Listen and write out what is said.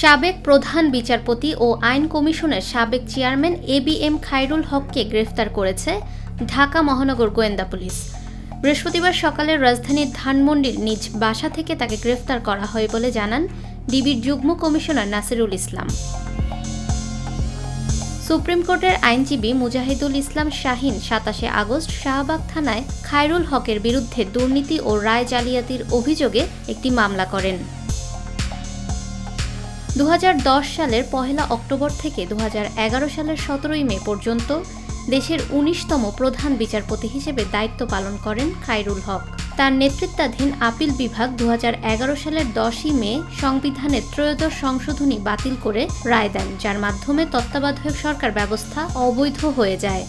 সাবেক প্রধান বিচারপতি ও আইন কমিশনের সাবেক chairman A B M Khairul হককে গ্রেফতার করেছে ঢাকা মহানগর গোয়েন্দা পুলিশ। বৃহস্পতিবার সকালে রাজধানীর ধানমন্ডির নিজ বাসা থেকে তাকে গ্রেফতার করা হয় বলে জানান ডিবির যুগ্ম কমিশনার নাসিরুল ইসলাম। সুপ্রিম কোর্টের আইনজীবী মুজাহিদুল ইসলাম শাহিন সাতাশে আগস্ট শাহবাগ থানায় খায়রুল হকের বিরুদ্ধে দুর্নীতি ও রায় জালিয়াতির অভিযোগে একটি মামলা করেন। দুহাজার দশ সালের পহেলা অক্টোবর থেকে দুহাজার এগারো সালের সতেরোই মে পর্যন্ত দেশের উনিশতম প্রধান বিচারপতি হিসেবে দায়িত্ব পালন করেন খায়রুল হক। তার নেতৃত্বাধীন আপিল বিভাগ দু হাজার এগারো সালের দশই মে সংবিধানের ত্রয়োদশ সংশোধনী বাতিল করে রায় দেন, যার মাধ্যমে তত্ত্বাবধায়ক সরকার ব্যবস্থা অবৈধ হয়ে যায়।